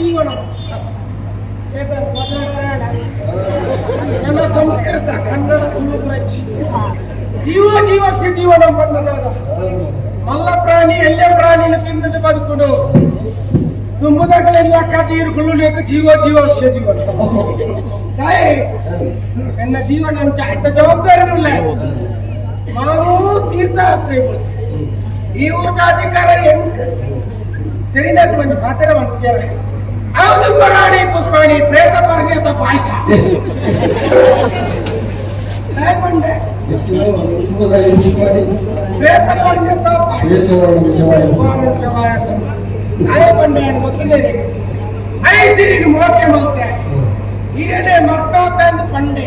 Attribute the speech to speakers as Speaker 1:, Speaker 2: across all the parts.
Speaker 1: ಜೀವನ ನಮ್ಮ ಸಂಸ್ಕೃತ ಕನ್ನಡ ಜೀವ ಜೀವ ಸಿ ಜೀವನ ಬಂದದಾಗ ಮಲ್ಲ ಪ್ರಾಣಿ ಎಲ್ಲ ಪ್ರಾಣಿನ ತಿನ್ನದು ಬದುಕುಡು ದುಂಬುದಗಳೆಲ್ಲ ಕದೀರುಗಳು ಜೀವ ಜೀವ ಸಿ ಜೀವನ ತಾಯಿ ನನ್ನ ಜೀವನ ಅಂತ ಜವಾಬ್ದಾರಿ ಜವಾಬ್ದಾರಿಗಳಿಲ್ಲ ನಾವು ತೀರ್ಥಯಾತ್ರೆಗಳು ಈ ಊರಿನ ಅಧಿಕಾರ ಹೆಂಗ್ ಸರಿನಾಗಿ ಬಂದು ಮಾತಾಡ ಮಾಡ್ತಿದ್ದಾರೆ ಹೌದು ಪುರಾಣಿ ಪುಷ್ಪಾಣಿ ಪ್ರೇತ ಪರಿಣಿತ ಪಾಯಸ ಹೇಗೊಂಡೆ ಪ್ರೇತ ಪರಿಣಿತ
Speaker 2: ಪಾಯಸ
Speaker 1: ಹೇಗೊಂಡೆ ಗೊತ್ತಿಲ್ಲ ಐಸಿ ನೀನು ಮೋಕೆ ಮತ್ತೆ ಹಿರಿಯನೇ ಮಕ್ಕಳ ಪಂಡೆ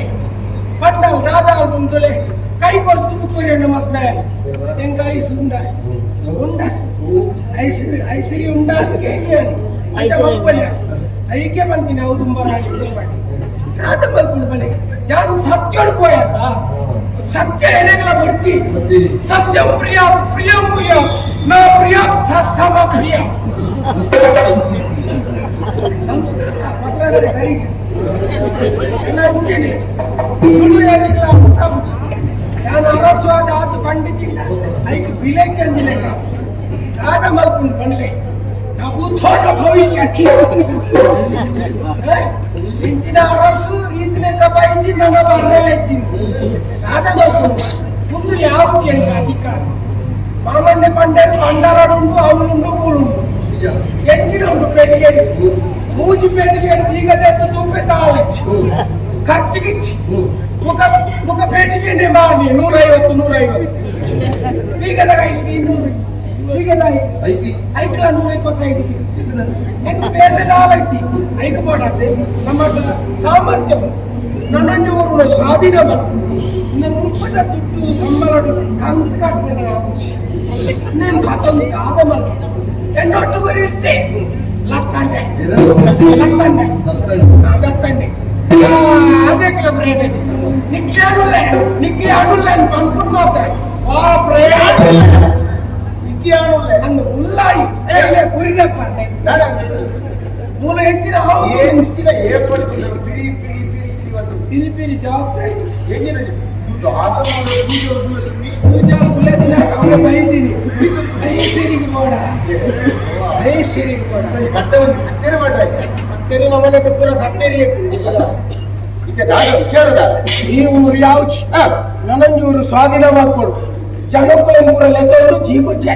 Speaker 1: ಪಂಡ ಉದಾದಾಲ್ ಬಂದುಲೆ ಕೈ ಕೊಡ್ತು ಬುಕ್ಕುರಿಯನ್ನು ಮತ್ತೆ ಹೆಂಗ ಐಸು ಉಂಡ ಉಂಡ ಐಸಿರಿ ಐಸಿರಿ ಉಂಡ ಅದಕ್ಕೆ ಐಕ್ಯಮಂತಿ ನಾವು ತುಂಬಾ ಯಾತ ಬಲ್ಕೊಂಡ್ಬನೆ ಯಾರು ಸತ್ಯ ಹೊಡ್ಕೋಯಾತ ಸತ್ಯ ಎಲೆಗಳ ಬರ್ತಿ ಸತ್ಯ ಪ್ರಿಯ ಪ್ರಿಯ ಪ್ರಿಯ ನಾ ಪ್ರಿಯ ಸಷ್ಟಮ ಪ್ರಿಯ ಸಂಸ್ಕೃತ ಮಕ್ಕಳ ಕಲಿಕೆ ಎಲ್ಲ ಅಂತೀನಿ ಸುಳ್ಳು ಎಲೆಗಳ ಮುಖ ನಾನು ಅರಸ್ವಾದ ಆತು ಪಂಡಿತಿಲ್ಲ ಐಕ್ ಬಿಲೆಕ್ಕೆ ಅಂದಿಲ್ಲ ಯಾರ ಮಲ್ಕೊಂಡು ಬಂದ್ಲೆ ಉದ್ಯೋಗ ಭವಿಷ್ಯಕ್ಕೆ ಇಂದಿನ ಅರಸು ಇಂದಿನಿಂದ ಬೈದಿ ನನ್ನ ಬರಲೆತ್ತಿಂದು ಅದ ಮುಂದೆ ಯಾವುದು ಎಂದ ಅಧಿಕಾರ ಮಾಮನ್ನೆ ಪಂಡರು ಪಂಡರಡುಂಡು ಅವನುಂಡು ಕೂಳುಂಡು ಎಂಜಿನುಂಡು ಪೆಟ್ಟಿಗೆಡು ಮೂಜಿ ಪೆಟ್ಟಿಗೆಡು ಬೀಗದೆತ್ತು ತೂಪೆ ತಾಳಚ್ಚಿ ಖರ್ಚಿಗಿಚ್ಚಿ ಮುಖ ಮುಖ ಪೆಟ್ಟಿಗೆನೆ ಮಾನಿ ನೂರೈವತ್ತು ನೂರೈವತ್ತು ಬೀಗದ ಕೈ ಇನ್ನೂರು
Speaker 2: ಐತಿ
Speaker 1: ಐಕ್ಲ ನೂರ ಇಪ್ಪತ್ತೈದು ಇನ್ನು ಬೇರೆ ನಾಲೈತಿ ಐಕಬೋಡಾದ್ರೆ ನಮ್ಮ ಸಾಮರ್ಥ್ಯವು ನನ್ನನ್ನು ಅವರು ಸ್ವಾಧೀನವಲ್ಲ నేను ముప్పట చుట్టూ సంబరడు కంత కట్టుకున్నా నేను అతను కాదమని ఎన్నోట్టు గురిస్తే లత్తండి లత్తండి దత్తండి అదే కలబ్రేట్ నిక్కి అడులే నిక్కి అడులే అని పనుకుని పోతాయి ఆ ప్రయాణం లై ఎనే కురిలే పండి నా
Speaker 3: నా
Speaker 1: మూల ఎక్కినా ఆ చిటిన
Speaker 3: ఏ పడుతుంద ఫిరి ఫిరి ఫిరి ఫిరి వతు
Speaker 1: ఫిరి ఫిరి జాబ్ టైం
Speaker 3: ఎనినది నువ్వు దాస మూడో దూరం లో తిని
Speaker 1: పూజ కులే తిన్నా కహవ బై తిని ఇది కయ్యే తిని మోడా రేసి తిని
Speaker 3: పట్ట వ తిరు వడై
Speaker 1: సక్కిరి నమల కు పుర ఖత్తి రే
Speaker 3: ఇతే గాయ ఉచ్చరదా
Speaker 1: ఈ ఊరు యాచి ననం జూరు సాదిన వకొడు జనకుల మూరల తోడు జీవజే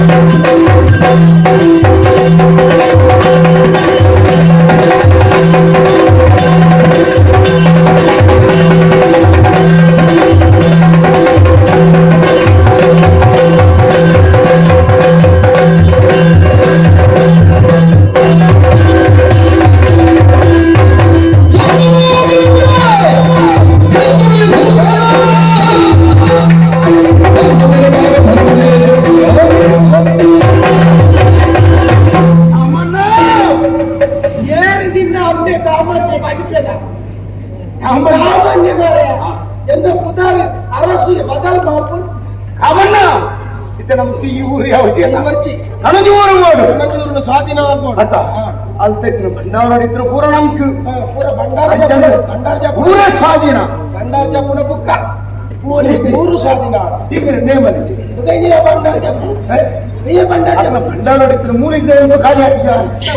Speaker 3: Thank you.
Speaker 1: படிப்பிlega
Speaker 3: நம்ம
Speaker 1: லாவண்ய மேலையா ಎಂದ ಸದಾ ಸರಸು ಬದಲ ಬಾಪು
Speaker 3: ಅವನ್ನ ಇತ ನಮ್ಮ ಈ ಊರು ಯಾವುದು
Speaker 1: ಬರ್ಚಿ
Speaker 3: ನನಗೆ ಊರು ಗೋಡು
Speaker 1: ನನಗೆ ಊರು ಸ್ವಾಧೀನ ಆಗ್ಬೋದು ಅಂತ
Speaker 3: ಅಲ್ತೈತ್ರ ಭಂಡಾರ ನಡೀತ್ರ ಪೂರ ನಮ್ಗೆ
Speaker 1: ಪೂರ ಭಂಡಾರ ಭಂಡಾರ ಪೂರ
Speaker 3: ಸ್ವಾಧೀನ
Speaker 1: ಭಂಡಾರ ಜಪುನ ಬುಕ್ಕ ಊರು ಸ್ವಾಧೀನ
Speaker 3: ಈಗ ನೇಮಲ್ಲಿ
Speaker 1: ಬಂಡಾರ
Speaker 3: ಜಪ್ಪು
Speaker 1: ನೀ ಬಂಡಾರ ಜಪ್ಪು
Speaker 3: ಬಂಡಾರ ಇತ್ತು ಮೂಲಿಂದ ಏನು ಖಾಲಿ ಆಗ್ತಿದ್ಯಾ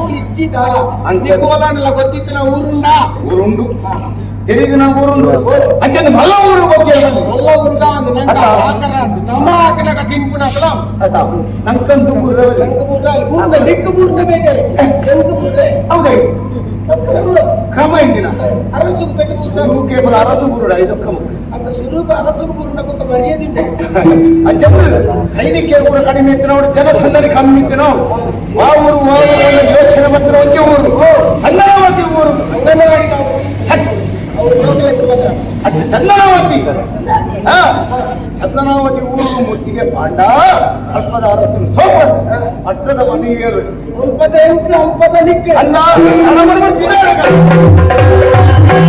Speaker 1: ಒಂದು ಇದ್ದಿದ್ದಲ್ಲ ಅಂಚೆ ಕೋಲಾನಲ್ಲ ಗೊತ್ತಿತ್ತು ನಾ ಊರುಂಡ
Speaker 3: ಊರುಂಡು தெரியுது நான் ஊரு அச்சா அந்த மல்ல ஊரு ஓகே
Speaker 1: ಮಲ್ಲ ಊರುಗ ಅಂದ್ ನಂಗ ಆಕರ ಅಂದ್ ನಮ್ಮ ಆಕನಾಗ ತಿನ್ಪುನಾಕಲ
Speaker 3: ನಂಕಂತ ಊರ
Speaker 1: ಊರ ಊರ್ನ ಡಿಕ್ಕ ಊರ್ನ ಬೇರೆ ಸಂಕ ಊರ
Speaker 3: ಹೌದಾ ಕ್ರಮ ಇಂದಿನ
Speaker 1: ಅರಸು ಬೆಟ್ಟು
Speaker 3: ಕೇವಲ ಅರಸು ಊರುಡ ಇದಕ್ಕ
Speaker 1: ಅಂತ ಸ್ವರೂಪ ಅರಸು ಊರ್ನ ಪಕ್ಕ ಮರ್ಯಾದಿಲ್ಲ
Speaker 3: ಅಚ್ಚಂದು ಸೈನಿಕ ಊರ ಕಡಿಮೆ ಇತ್ತು ನೋಡಿ ಜನ ಸಣ್ಣರಿ ಕಮ್ಮಿ ಇತ್ತು ನಾವು ಆ ಊರು ಯೋಚನೆ ಮಾತ್ರ ಒಂದೇ ಊರು ಸಣ್ಣವಾಗಿ ಊರು
Speaker 1: ಅಂಗನವಾಡಿ ನಾವು
Speaker 3: ಅದು ಚಂದನಾವತಿ ಚಂದನಾವತಿ ಊರು ಮುತ್ತಿಗೆ ಪಾಂಡ ಅಲ್ಪದ ಅರಸನು ಸೋಮ ಪಟ್ಟದ ಮನೆಯರು
Speaker 1: ಅಲ್ಪದ
Speaker 3: ಅಲ್ಪದ